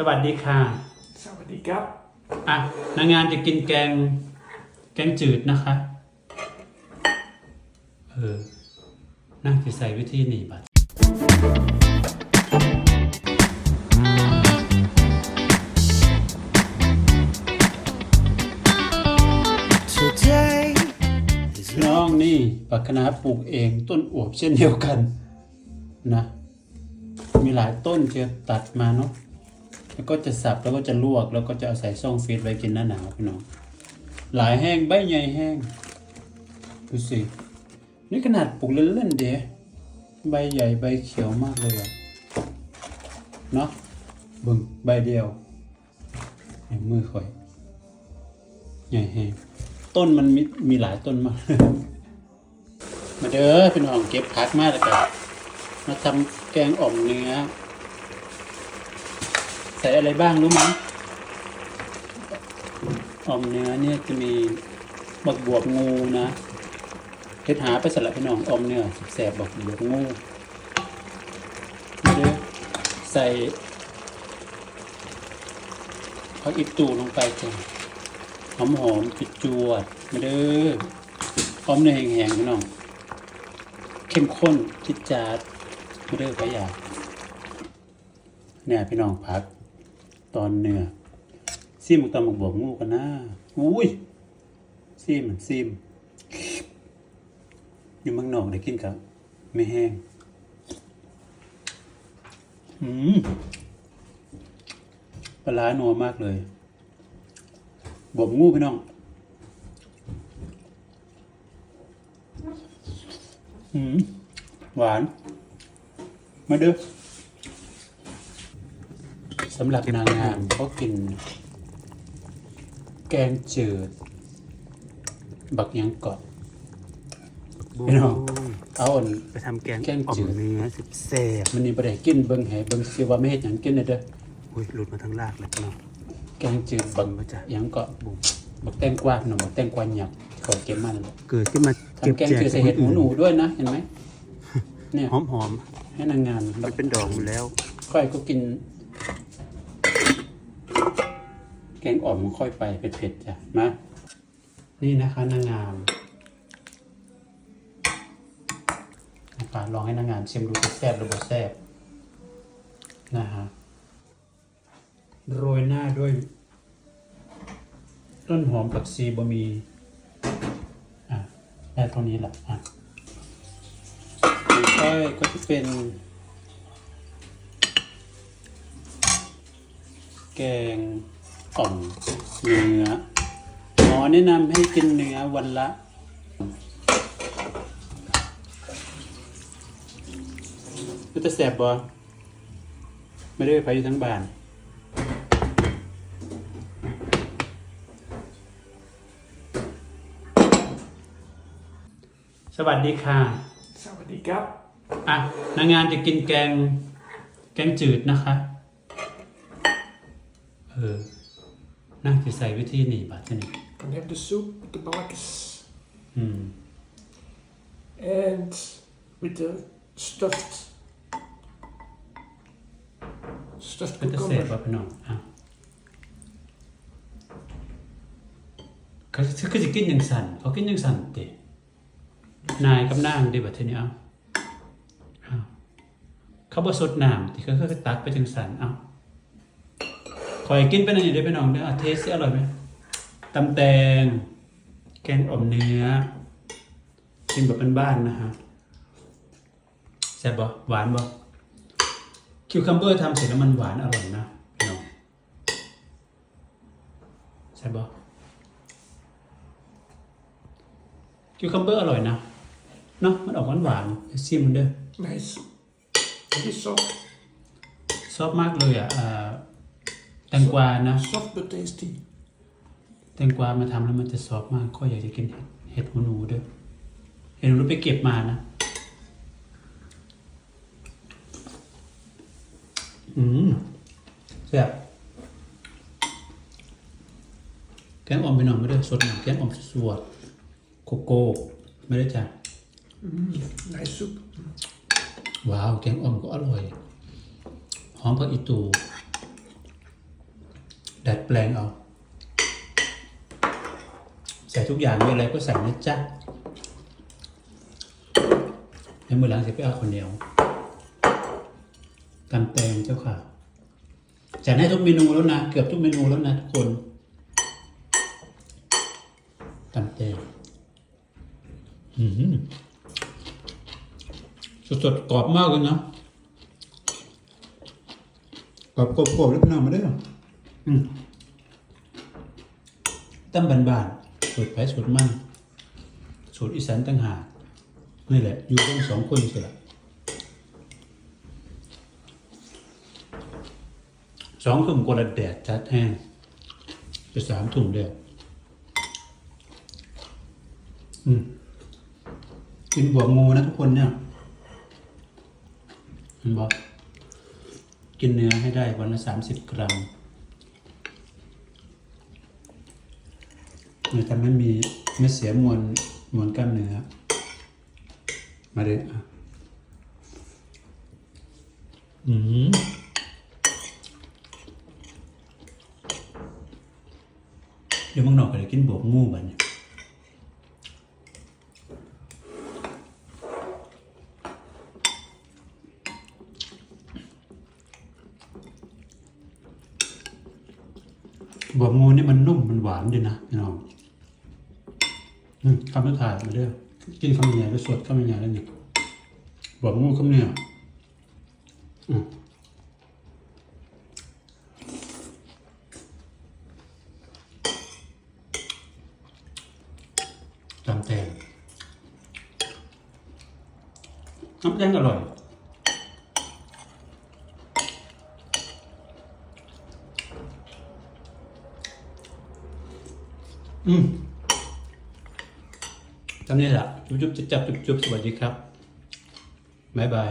สวัสดีค่ะ สวัสดีครับ อะนางงานจะกินแกง แกงจืดนะคะ เออน่าจะใส่วิธีนี้บัด Today is พี่น้องนี่ปักคณะปลูกเองต้นอวบเช่นเดียวกันนะ มีหลายต้นจะตัดมาเนาะ แล้วก็จะสับแล้วก็จะลวก แล้วก็จะเอาใส่ซ่องฟรีซไว้กินหน้าหนาวพี่น้องหลายแห้งใบใหญ่แห้งดูสินี่ขนาดปลูกเล่นๆเดียใบใหญ่ใบเขียวมากเลยอะเนาะบึงใบเดียวในมือข่อยใหญ่แห้งต้นมันมีมีหลายต้นมาก มาเด้อพี่น้องเก็บผักมาแล้วกันมาทำแกงอ่อมเนื้อ ใส่อะไรบ้างรู้ไหมอมเนื้อเนี่ยจะมีบักบวบงูนะเฮ็ดหาไปสลับพี่น้องอมเนื้อแสบบักบวบงูมาเด้อใส่ผักอิตูลงไปจ้ะหอมหอมๆจุดจวดมาเด้ออ่อมเนื้อแห้งๆพี่น้องเข้มข้นจิดจาดมาเด้อพะยาเนี่ยพี่น้องพัก ตอนเนื้อซิมตำหมกบวกงูกันนะอุ้ยซิมซิมอยู่เมืองนอกได้กินกับไม่แห้งอืมปลาร้านัวมากเลยบวกงูพี่น้องอืมหวาน มาเด้อ สำหรับนางงามเขากิน แกงจืด บักหยังเกาะพี่น้อง เอาอัน ไปทำแกงแกงอ่อมจืดเนื้อสิบแซ่บมันนี่บ่ได้กินเบิ่งให้เบิ่งสิว่าไม่เฮ็ดหยังกินเด้อเด้ออุ้ยหลุดมาทั้งรากเลยพี่น้องแกงจืดบักบ่จ้ะหยังเกาะบักแตงกวาพี่น้องบักแตงกวาหยักเขาเก็บมานั่นแหละเกิดขึ้นมาเก็บทำแกงแจกจืดใส่เห็ดหูหนูด้วยนะ เห็นไหมเนี่ยหอมหอมให้นางงามๆมันเป็นดอกอยู่แล้ว ค่อยก็กิน แกงอ่อมค่อยไปเผ็ดๆจ้ะมานี่นะคะนางงามนะคะลองให้นางงามชิมดูจะแซ่บหรือบ่แซ่บนะฮะโรยหน้าด้วย ต้นหอมผักชีบะหมีอะได้เท่านี้แหละอะค่อยก็จะเป็น แกง อ่อมเนื้อหมอแนะนำให้กินเนื้อวันละก็จะแสบบ่ไม่ได้ไปอยู่ทั้งบ้านสวัสดีค่ะ สวัสดีครับ อะ นางงานจะกินแกง แกงจืดนะคะ เออ น่าจะใส่วิธีนี้บัดนี้ and heb je de soep met de balakis อืม and with the stuffed stuffed ก็จะเสร็จ cucumber. ป่ะพี่น้องอะเขาคือจะกินย่างสั่นเขากินย่างสั่นเตะนายกับนางดีบัดทีนี้เอาเอาเขาบ่สดน้ำที่เขาเคือตักไปจังสั่นเอา คอยกินไปนั่นอยู่ได้อพี่น้องเด้ออะเทสสิอร่อยไหมตำแตง แกงอ่อมเนื้อ กินแบบบ้านๆนะฮะแซ่บบ่หวานบ่คิวคัมเบอร์ทำเสร็จแล้วมันหวานอร่อยนะพี่น้องใช่ปะคิวคัมเบอร์อร่อยนะเนาะมันออกหวานหวานๆชิมมันเด้อ Nice. Het is soft, ชอบมากเลยอะอ่า แตงกวานะ soft but tasty. แตงกวามาทำแล้วมันจะซอฟต์มากก็อยากจะกินเห็ดเห็ดหูหนูด้วยเห็ดหูหนูไปเก็บมานะ อืมแซ่บแกงอ่อมไปหน่อยไม่ได้สดหน่อยแกงอ่อมสวดโกโก้ไม่ได้จ้ะ Nice soup. ว้าว แกงอ่อมก็อร่อย หอมผักอีตู ดัดแปลงเอา ใส่ทุกอย่างมีอะไรก็ใส่นะจ๊ะในมือหลังเสร็จไปเอาคนเดียวตำแตงเจ้าค่ะจัดให้ทุกเมนูแล้วนะเกือบทุกเมนูแล้วนะทุกคนตำแตงอืมสดๆกรอบมากเลยนะกรอบกรอบๆแล้วก็นำมาได้หรอ ตั้มบานๆสูตรไผ่สูตรมั่นสูตรอีสานตั้งหากนี่แหละ อยู่กันสองคนสิละสองทุ่มกว่าละแดดจัดแห้งจะสามทุ่มเดียวอืมกินบวกงูนะทุกคนเนี่ยเห็นบอกกินเนื้อให้ได้วันละสามสิบกรัม เนื้อทำให้มีไม่เสียมวลมวลกล้ามเนื้อมาเลยอะอืมเดี๋ยวมึงหนอกก็เลยกินบวกงูบัดเนี่ยบวกงูนี่มันนุ่มมันหวานดีนะพี่น้อง ข้คำที่ถ่ายมาเรื่อยกินข้าวเหนียวแล้วสดข้าวเหนียวแล้วเนี่ยบอกงูข้าวเหนียวอืำแตงน้ำแดงอร่อยอืม ทำนี่แหละจุ๊บจุ๊บจับจุ๊บจุ๊บสวัสดีครับบ๊ายบาย